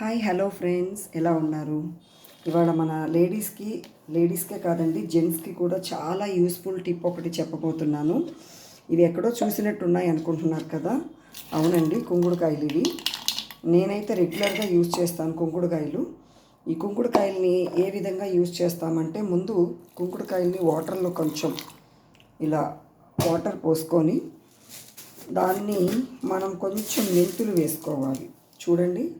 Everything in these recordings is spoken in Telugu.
Hi hello friends. ఎలా ఉన్నారు? ఇవాళ మన లేడీస్కి లేడీస్కే కాదండి జెంట్స్కి కూడా చాలా యూస్ఫుల్ టిప్ ఒకటి చెప్పబోతున్నాను. ఇవి ఎక్కడో చూసినట్టు ఉన్నాయి అనుకుంటున్నారు కదా? అవునండి కుంకుడుకాయలు ఇవి. నేనైతే రెగ్యులర్గా యూజ్ చేస్తాను కుంకుడుకాయలు ఈ కుంకుడుకాయల్ని ఏ విధంగా యూజ్ చేస్తామంటే ముందు కుంకుడుకాయల్ని వాటర్లో కొంచెం ఇలా వాటర్ పోసుకొని దాన్ని మనం కొంచెం మెంతులు వేసుకోవాలి. చూడండి.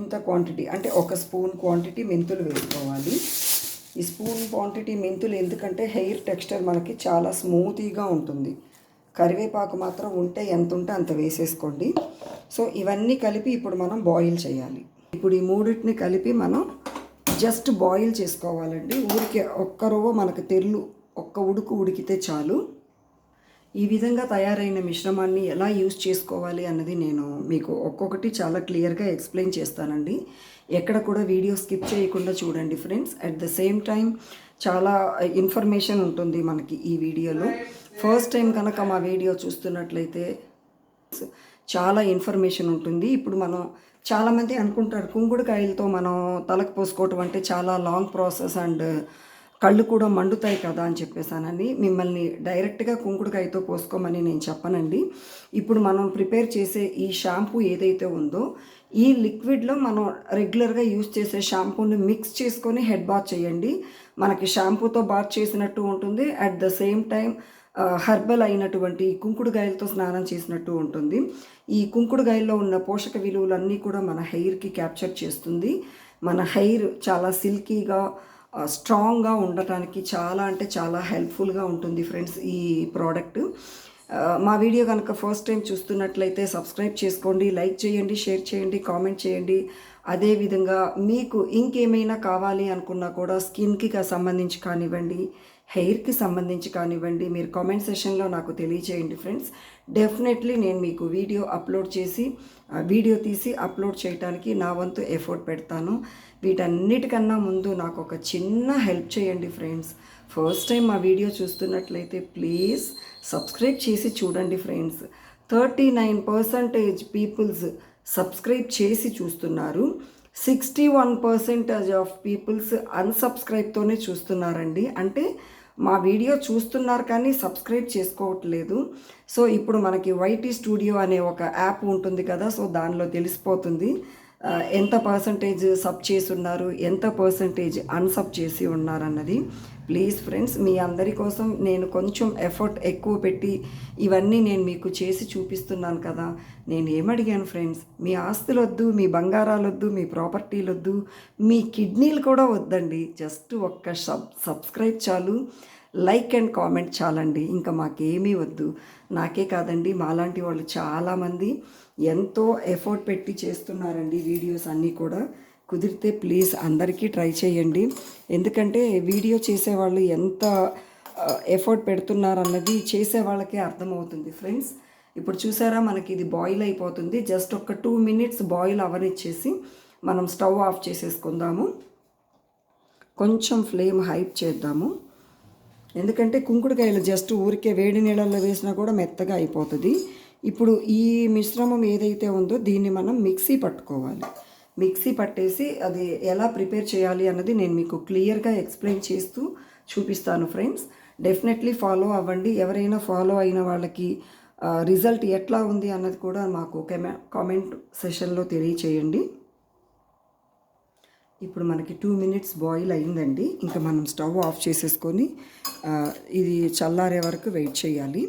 ఇంత క్వాంటిటీ అంటే ఒక స్పూన్ క్వాంటిటీ మెంతులు వేసుకోవాలి. ఈ స్పూన్ క్వాంటిటీ మెంతులు ఎందుకంటే హెయిర్ టెక్స్చర్ మనకి చాలా స్మూతీగా ఉంటుంది. కరివేపాకు మాత్రం ఉంటే ఎంత ఉంటే అంత వేసేసుకోండి. సో ఇవన్నీ కలిపి ఇప్పుడు మనం బాయిల్ చేయాలి. ఇప్పుడు ఈ మూడింటిని కలిపి మనం జస్ట్ బాయిల్ చేసుకోవాలండి. ఊరికే ఒక్క రవ్వ మనకు తెల్లు ఒక్క ఉడుకు ఉడికితే చాలు. ఈ విధంగా తయారైన మిశ్రమాన్ని ఎలా యూస్ చేసుకోవాలి అన్నది నేను మీకు ఒక్కొక్కటి చాలా క్లియర్గా ఎక్స్ప్లెయిన్ చేస్తానండి. ఎక్కడ కూడా వీడియో స్కిప్ చేయకుండా చూడండి friends. At the same time చాలా ఇన్ఫర్మేషన్ ఉంటుంది మనకి ఈ వీడియోలో. ఫస్ట్ టైం కనుక మా వీడియో చూస్తున్నట్లయితే చాలా ఇన్ఫర్మేషన్ ఉంటుంది. ఇప్పుడు మనం చాలామంది అనుకుంటారు కుంగుడుకాయలతో మనం తలకు పోసుకోవటం అంటే చాలా లాంగ్ ప్రాసెస్ అండ్ కళ్ళు కూడా మండుతాయి కదా అని చెప్పేసానని మిమ్మల్ని డైరెక్ట్గా కుంకుడుకాయతో పోసుకోమని నేను చెప్పనండి. ఇప్పుడు మనం ప్రిపేర్ చేసే ఈ షాంపూ ఏదైతే ఉందో ఈ లిక్విడ్లో మనం రెగ్యులర్గా యూజ్ చేసే షాంపూని మిక్స్ చేసుకొని హెడ్ బాత్ చేయండి. మనకి షాంపూతో బాత్ చేసినట్టు ఉంటుంది. At the same time herbal అయినటువంటి కుంకుడుగాయలతో స్నానం చేసినట్టు ఉంటుంది. ఈ కుంకుడుగాయల్లో ఉన్న పోషక విలువలన్నీ కూడా మన హెయిర్కి క్యాప్చర్ చేస్తుంది. మన హెయిర్ చాలా సిల్కీగా స్ట్రాంగ్గా ఉండటానికి చాలా అంటే చాలా హెల్ప్ఫుల్గా ఉంటుంది ఫ్రెండ్స్ ఈ ప్రోడక్ట్. మా వీడియో కనుక ఫస్ట్ టైం చూస్తున్నట్లయితే సబ్స్క్రైబ్ చేసుకోండి లైక్ చేయండి షేర్ చేయండి కామెంట్ చేయండి. అదేవిధంగా మీకు ఇంకేమైనా కావాలి అనుకున్నా కూడా స్కిన్కి సంబంధించి కానివ్వండి హెయిర్కి సంబంధించి కానివ్వండి మీరు కామెంట్ సెషన్లో నాకు తెలియచేయండి ఫ్రెండ్స్. డెఫినెట్లీ నేను మీకు వీడియో అప్లోడ్ చేసి వీడియో తీసి అప్లోడ్ చేయడానికి నా వంతు ఎఫర్ట్ పెడతాను. వీటన్నిటికన్నా ముందు నాకు ఒక చిన్న హెల్ప్ చేయండి ఫ్రెండ్స్. ఫస్ట్ టైం మా వీడియో చూస్తున్నట్లయితే ప్లీజ్ సబ్స్క్రైబ్ చేసి చూడండి friends. Thirty nine percentage peoples subscribe చేసి చూస్తున్నారు. Sixty one percentage of peoples అన్సబ్స్క్రైబ్తోనే చూస్తున్నారండి. అంటే మా వీడియో చూస్తున్నారు కానీ సబ్స్క్రైబ్ చేసుకోవట్లేదు. సో ఇప్పుడు మనకి వైటీ స్టూడియో అనే ఒక యాప్ ఉంటుంది కదా సో దానిలో తెలిసిపోతుంది. ఎంత పర్సంటేజ్ సబ్ చేసి ఉన్నారు ఎంత పర్సంటేజ్ అన్సబ్ చేసి ఉన్నారన్నది ప్లీజ్ ఫ్రెండ్స్ మీ అందరి కోసం నేను కొంచెం ఎఫర్ట్ ఎక్కువ పెట్టి ఇవన్నీ నేను మీకు చేసి చూపిస్తున్నాను కదా. నేను ఏమడిగాను ఫ్రెండ్స్ మీ ఆస్తులు వద్దు మీ బంగారాలు వద్దు మీ ప్రాపర్టీలు వద్దు మీ కిడ్నీలు కూడా వద్దండి. జస్ట్ ఒక్క సబ్ సబ్స్క్రైబ్ చాలు లైక్ అండ్ కామెంట్ చాలండి. ఇంకా మాకేమీ వద్దు. నాకే కాదండి మాలాంటి వాళ్ళు చాలామంది ఎంతో ఎఫర్ట్ పెట్టి చేస్తున్నారండి వీడియోస్ అన్నీ కూడా. కుదిరితే ప్లీజ్ అందరికీ ట్రై చేయండి. ఎందుకంటే వీడియో చేసేవాళ్ళు ఎంత ఎఫర్ట్ పెడుతున్నారన్నది చేసే వాళ్ళకే అర్థమవుతుంది ఫ్రెండ్స్. ఇప్పుడు చూసారా మనకి ఇది బాయిల్ అయిపోతుంది. జస్ట్ ఒక టూ మినిట్స్ బాయిల్ అవనిచ్చేసి మనం స్టవ్ ఆఫ్ చేసేసుకుందాము. కొంచెం ఫ్లేమ్ హైప్ చేద్దాము. ఎందుకంటే కుంకుడుకాయలు జస్ట్ ఊరికే వేడి నీళ్ళల్లో వేసినా కూడా మెత్తగా అయిపోతుంది. ఇప్పుడు ఈ మిశ్రమం ఏదైతే ఉందో దీన్ని మనం మిక్సీ పట్టుకోవాలి. మిక్సీ పట్టేసి అది ఎలా ప్రిపేర్ చేయాలి అన్నది నేను మీకు క్లియర్గా ఎక్స్ప్లెయిన్ చేస్తూ చూపిస్తాను ఫ్రెండ్స్. డెఫినెట్లీ ఫాలో అవ్వండి. ఎవరైనా ఫాలో అయిన వాళ్ళకి రిజల్ట్ ఎట్లా ఉంది అన్నది కూడా మాకు కామెంట్ సెషన్లో తెలియచేయండి. ఇప్పుడు మనకి టూ మినిట్స్ బాయిల్ అయిందండి. ఇంకా మనం స్టవ్ ఆఫ్ చేసేసుకొని ఇది చల్లారే వరకు వెయిట్ చేయాలి.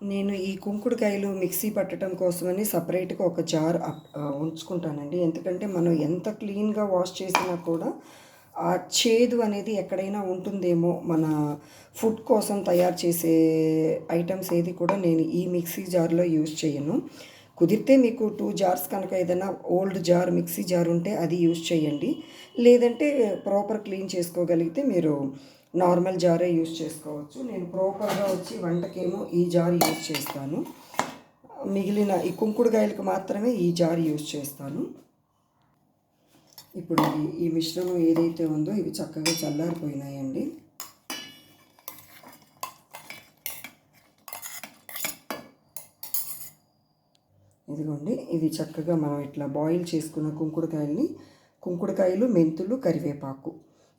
నేను ఈ కుంకుడుకాయలు మిక్సీ పట్టడం కోసమని సపరేట్గా ఒక జార్ ఉంచుకుంటానండి. ఎందుకంటే మనం ఎంత క్లీన్గా వాష్ చేసినా కూడా ఆ చేదు అనేది ఎక్కడైనా ఉంటుందేమో మన ఫుడ్ కోసం తయారు చేసే ఐటమ్స్ ఏది కూడా నేను ఈ మిక్సీ జార్లో యూజ్ చేయను. కుదిరితే మీకు టూ జార్స్ కనుక ఏదైనా ఓల్డ్ జార్ మిక్సీ జార్ ఉంటే అది యూజ్ చేయండి. లేదంటే ప్రాపర్ క్లీన్ చేసుకోగలిగితే మీరు నార్మల్ జారే యూజ్ చేసుకోవచ్చు. నేను ప్రాపర్గా వచ్చి వంటకేమో ఈ జార్ యూజ్ చేస్తాను. మిగిలిన ఈ కుంకుడుకాయలకు మాత్రమే ఈ జార్ యూజ్ చేస్తాను. ఇప్పుడు ఈ మిశ్రమం ఏదైతే ఉందో ఇవి చక్కగా చల్లారిపోయినాయండి. ఇదిగోండి ఇది చక్కగా మనం ఇట్లా బాయిల్ చేసుకున్న కుంకుడుకాయల్ని కుంకుడుకాయలు మెంతులు కరివేపాకు.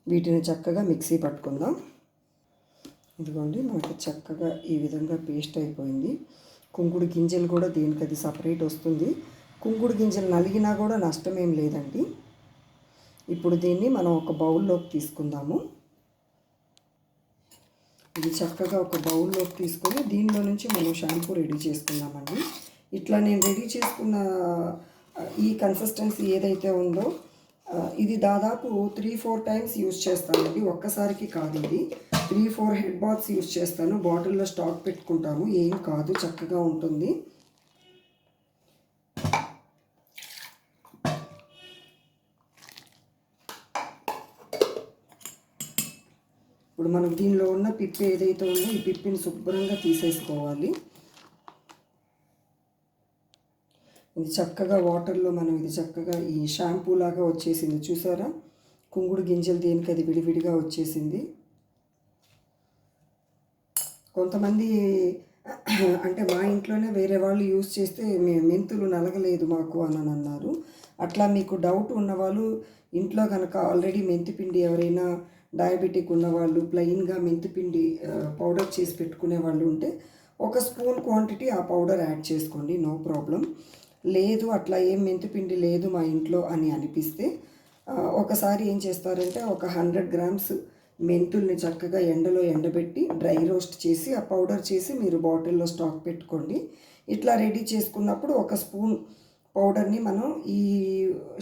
వీటిని చక్కగా మిక్సీ పట్టుకుందాం. ఇదిగోండి మనకు చక్కగా ఈ విధంగా పేస్ట్ అయిపోయింది. కుంకుడు గింజలు కూడా దీనికి అది సపరేట్ వస్తుంది. కుంకుడు గింజలు నలిగినా కూడా నష్టం ఏం లేదండి. ఇప్పుడు దీన్ని మనం ఒక బౌల్లోకి తీసుకుందాము. ఇది చక్కగా ఒక బౌల్లోకి తీసుకొని దీనిలో నుంచి మనం షాంపూ రెడీ చేసుకుందామండి. ఇట్లా నేను రెడీ చేసుకున్న ఈ కన్సిస్టెన్సీ ఏదైతే ఉందో ఇది దాదాపు త్రీ ఫోర్ టైమ్స్ యూజ్ చేస్తానండి. ఒక్కసారికి కాదు ఇది. Three four head baths use చేస్తాను. బాటిల్లో స్టాక్ పెట్టుకుంటాము. ఏం కాదు చక్కగా ఉంటుంది. ఇప్పుడు మనం దీనిలో ఉన్న పిప్పి ఏదైతే ఉందో ఈ పిప్పిని శుభ్రంగా తీసేసుకోవాలి. ఇది చక్కగా వాటర్లో మనం ఇది చక్కగా ఈ షాంపూ లాగా వచ్చేసింది. చూసారా? కుంగుడు గింజలు దేనికి అది విడివిడిగా వచ్చేసింది. కొంతమంది అంటే మా ఇంట్లోనే వేరే వాళ్ళు యూస్ చేస్తే మే- మెంతులు నలగలేదు మాకు అని అన్నారు. అట్లా మీకు డౌట్ ఉన్నవాళ్ళు ఇంట్లో కనుక ఆల్రెడీ మెంతిపిండి ఎవరైనా డయాబెటిక్ ఉన్నవాళ్ళు ప్లెయిన్గా మెంతిపిండి పౌడర్ చేసి పెట్టుకునే వాళ్ళు ఉంటే ఒక స్పూన్ క్వాంటిటీ ఆ పౌడర్ యాడ్ చేసుకోండి. No problem. లేదు అట్లా ఏం మెంతిపిండి లేదు మా ఇంట్లో అని అనిపిస్తే ఒకసారి ఏం చేస్తారంటే ఒక హండ్రెడ్ గ్రామ్స్ మెంతుల్ని చక్కగా ఎండలో ఎండబెట్టి డ్రై రోస్ట్ చేసి ఆ పౌడర్ చేసి మీరు బాటిల్లో స్టాక్ పెట్టుకోండి. ఇట్లా రెడీ చేసుకున్నప్పుడు ఒక స్పూన్ పౌడర్ని మనం ఈ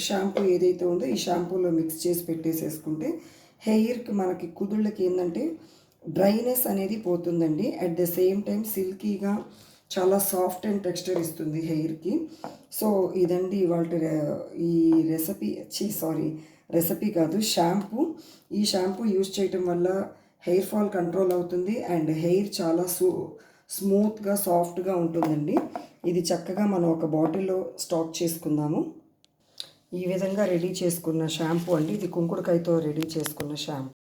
షాంపూ ఏదైతే ఉందో ఈ షాంపూలో మిక్స్ చేసి పెట్టేసేసుకుంటే హెయిర్కి మనకి కుదుళ్ళకి ఏంటంటే డ్రైనెస్ అనేది పోతుందండి. అట్ ద సేమ్ టైం సిల్కీగా చాలా సాఫ్ట్ అండ్ టెక్స్చర్ ఇస్తుంది హెయిర్కి. సో ఇదండి ఇవాళ ఈ రెసిపీ చీ సారీ రెసిపీ కాదు షాంపూ. ఈ షాంపూ యూజ్ చేయటం వల్ల హెయిర్ ఫాల్ కంట్రోల్ అవుతుంది అండ్ హెయిర్ చాలా సూ స్మూత్గా సాఫ్ట్గా ఉంటుందండి. ఇది చక్కగా మనం ఒక బాటిల్లో స్టాక్ చేసుకుందాము. ఈ విధంగా రెడీ చేసుకున్న షాంపూ అండి. ఇది కుంకుడుకాయతో రెడీ చేసుకున్న షాంపూ.